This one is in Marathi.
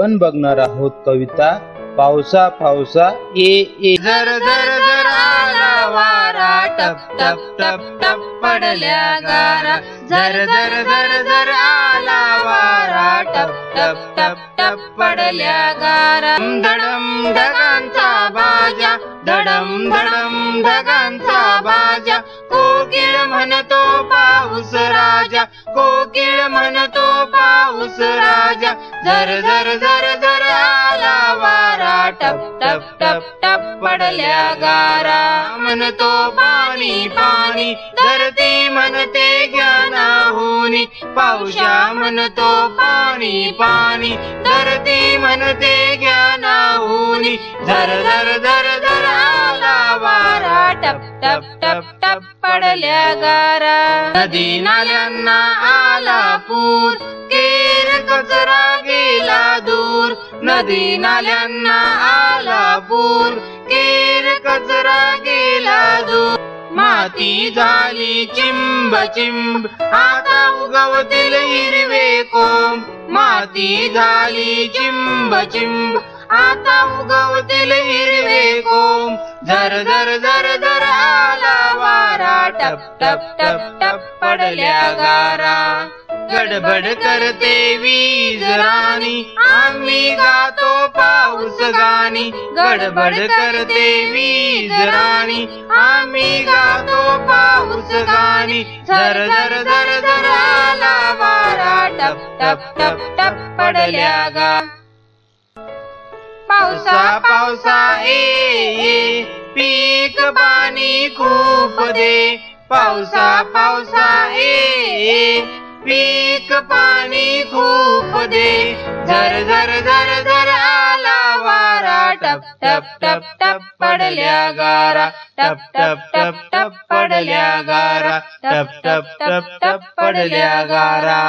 आपण बघणार आहोत कविता पावसा पावसा ए ए. जर जर जर आला वारा टप टप टप टप पडल्या गारा. जर जर जर जर आला वारा टप टप टप टप पडल्या गारा. धडम ढगांचा बाजा धडम धडम ढगांचा बाजा. कोकिळ म्हणतो पाऊस राजा कोकिळ म्हणतो पाऊस राजा. जर जर जर जर आला वारा टप टप टप टप पडल्या गारा. म्हणतो पाणी पाणी धरती म्हणते ज्ञानाहुनी. पावशा म्हणतो पाणी पाणी धरती म्हणते ज्ञानाहुनी. झर झर झर झर आला वारा टप टप टप टप पडल्या गारा. नदी नाल्यांना आला पूर. केर नदी नाल्यांना आला पूर केर कचरा गेला दूर. माती झाली चिंब चिंब आता उगवतील हिरवे कोंब. माती झाली चिंब चिंब आता उगवतील हिरवे कोंब. झर झर झर झर आला वारा टप टप टप टप पडल्या गारा. गडबड करते वीज राणी. आम्ही गातो पाऊस गाणी. गडबड करते वीज राणी. आम्ही गातो पाऊस गाणी. झर झर झर झर आला वारा. टप टप टप टप पडल्या गा. पावसा पावसा ए ए. पीक पाणी खूप दे. पावसा पावसा ए ए. पीक पाणी खूप दे. झर झर झर झर आला वारा. टप टप टप टप पडल्या गारा. टप टप टप टप पडल्या गारा. टप टप टप टप पडल्या गारा.